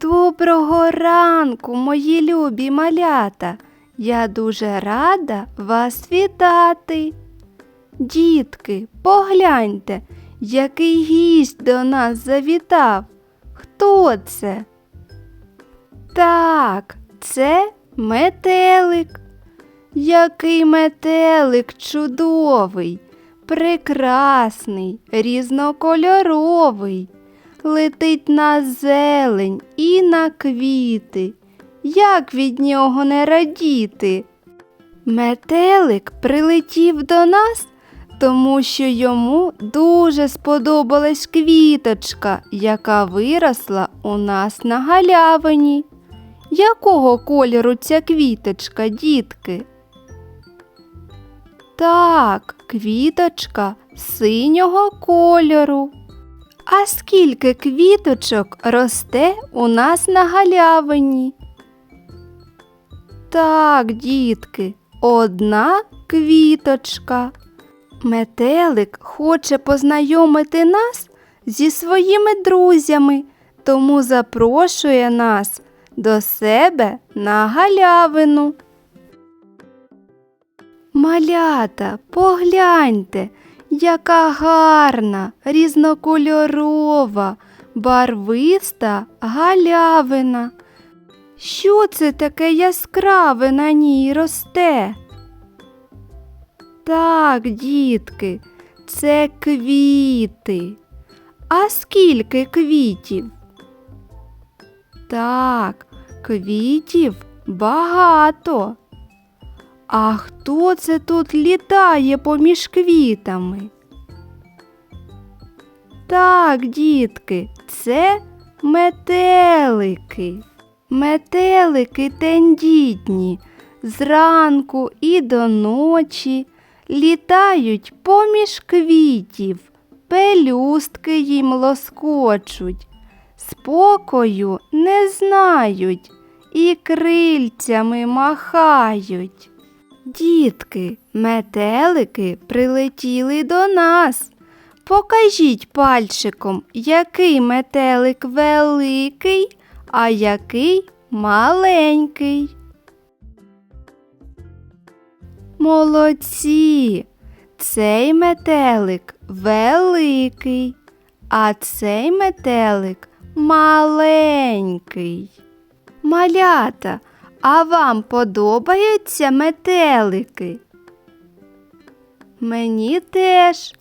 Доброго ранку, мої любі малята. Я дуже рада вас вітати. Дітки, погляньте, який гість до нас завітав. Хто це? Так, це метелик. Який метелик чудовий, прекрасний, різнокольоровий, летить на зелень і на квіти. Як від нього не радіти? Метелик прилетів до нас, тому що йому дуже сподобалась квіточка, яка виросла у нас на галявині. Якого кольору ця квіточка, дітки? Так, квіточка синього кольору. А скільки квіточок росте у нас на галявині? Так, дітки, одна квіточка. Метелик хоче познайомити нас зі своїми друзями, тому запрошує нас до себе на галявину. Малята, погляньте, яка гарна, різнокольорова, барвиста галявина. Що це таке яскраве на ній росте? Так, дітки, це квіти. А скільки квітів? Так, квітів багато. А хто це тут літає поміж квітами? Так, дітки, це метелики. Метелики тендітні, зранку і до ночі літають поміж квітів, пелюстки їм лоскочуть, спокою не знають і крильцями махають. Дітки, метелики прилетіли до нас. Покажіть пальчиком, який метелик великий, а який маленький. Молодці. Цей метелик великий, а цей метелик маленький. Малята, а вам подобаються метелики? Мені теж,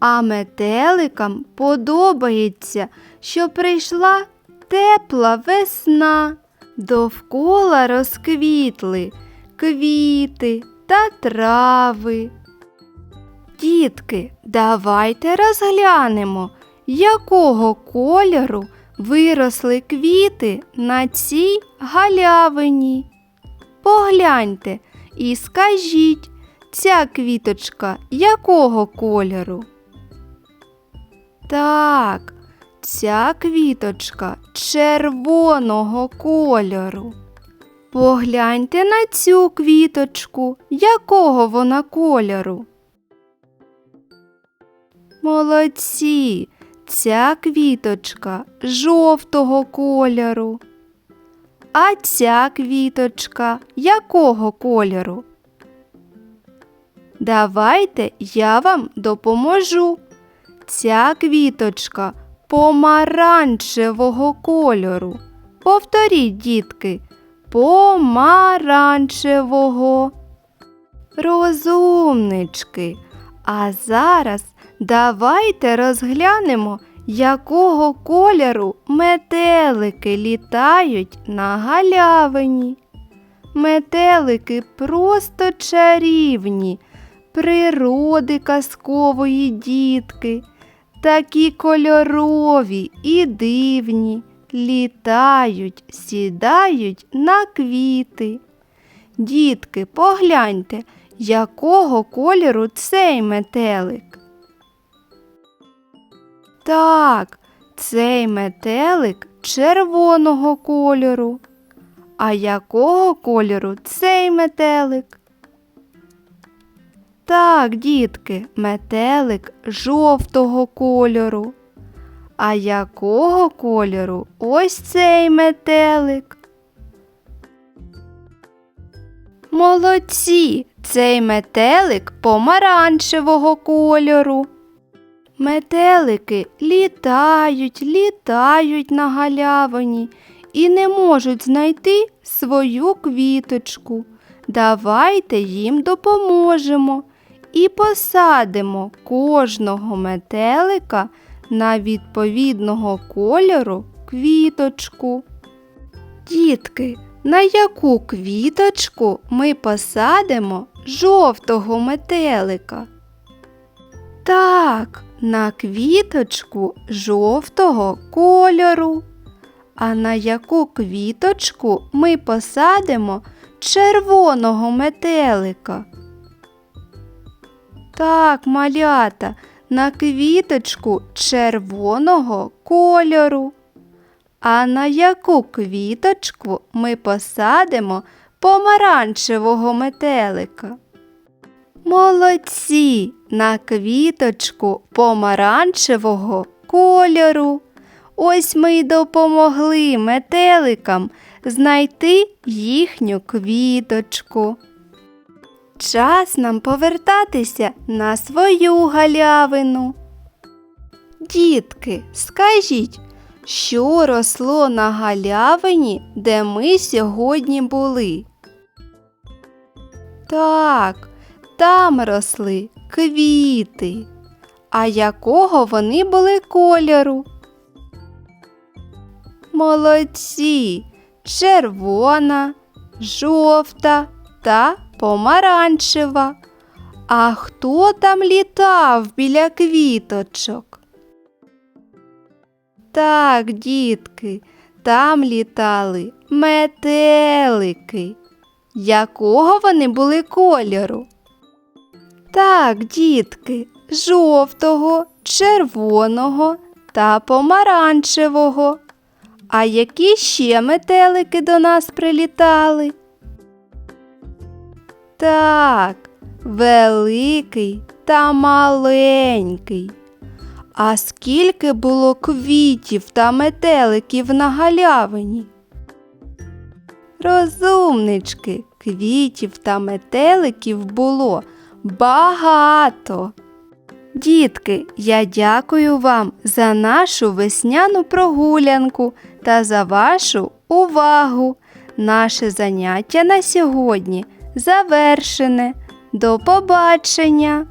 а метеликам подобається, що прийшла тепла весна. Довкола розквітли квіти та трави. Дітки, давайте розглянемо, якого кольору виросли квіти на цій галявині. Погляньте і скажіть, ця квіточка якого кольору? Так, ця квіточка червоного кольору. Погляньте на цю квіточку, якого вона кольору. Молодці, ця квіточка жовтого кольору. А ця квіточка якого кольору? Давайте я вам допоможу. Ця квіточка помаранчевого кольору. Повторіть, дітки, помаранчевого. Розумнички. А зараз давайте розглянемо, якого кольору метелики літають на галявині. Метелики просто чарівні, природи казкової дітки, такі кольорові і дивні, літають, сідають на квіти. Дітки, погляньте, якого кольору цей метелик. Так, цей метелик червоного кольору. А якого кольору цей метелик? Так, дітки, метелик жовтого кольору. А якого кольору ось цей метелик? Молодці! Цей метелик помаранчевого кольору. Метелики літають, літають на галявині і не можуть знайти свою квіточку. Давайте їм допоможемо і посадимо кожного метелика на відповідного кольору квіточку. Дітки, на яку квіточку ми посадимо жовтого метелика? Так, на квіточку жовтого кольору. А на яку квіточку ми посадимо червоного метелика? Так, малята, на квіточку червоного кольору. А на яку квіточку ми посадимо помаранчевого метелика? Молодці! На квіточку помаранчевого кольору. Ось ми й допомогли метеликам знайти їхню квіточку. Час нам повертатися на свою галявину. Дітки, скажіть, що росло на галявині, де ми сьогодні були? Так, там росли квіти. А якого вони були кольору? Молодці, червона, жовта та помаранчева. А хто там літав біля квіточок? Так, дітки, там літали метелики. Якого вони були кольору? Так, дітки, жовтого, червоного та помаранчевого. А які ще метелики до нас прилітали? Так, великий та маленький. А скільки було квітів та метеликів на галявині? Розумнички, квітів та метеликів було багато. Дітки, я дякую вам за нашу весняну прогулянку та за вашу увагу. Наше заняття на сьогодні завершене. До побачення!